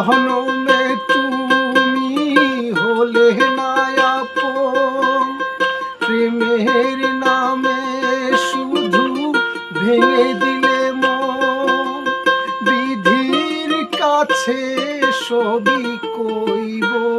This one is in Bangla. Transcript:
জহনমে তুমি হলে না প্রেমের নামে শুধু ভেঙে দিলে মন। বিধির কাছে সবই কইব।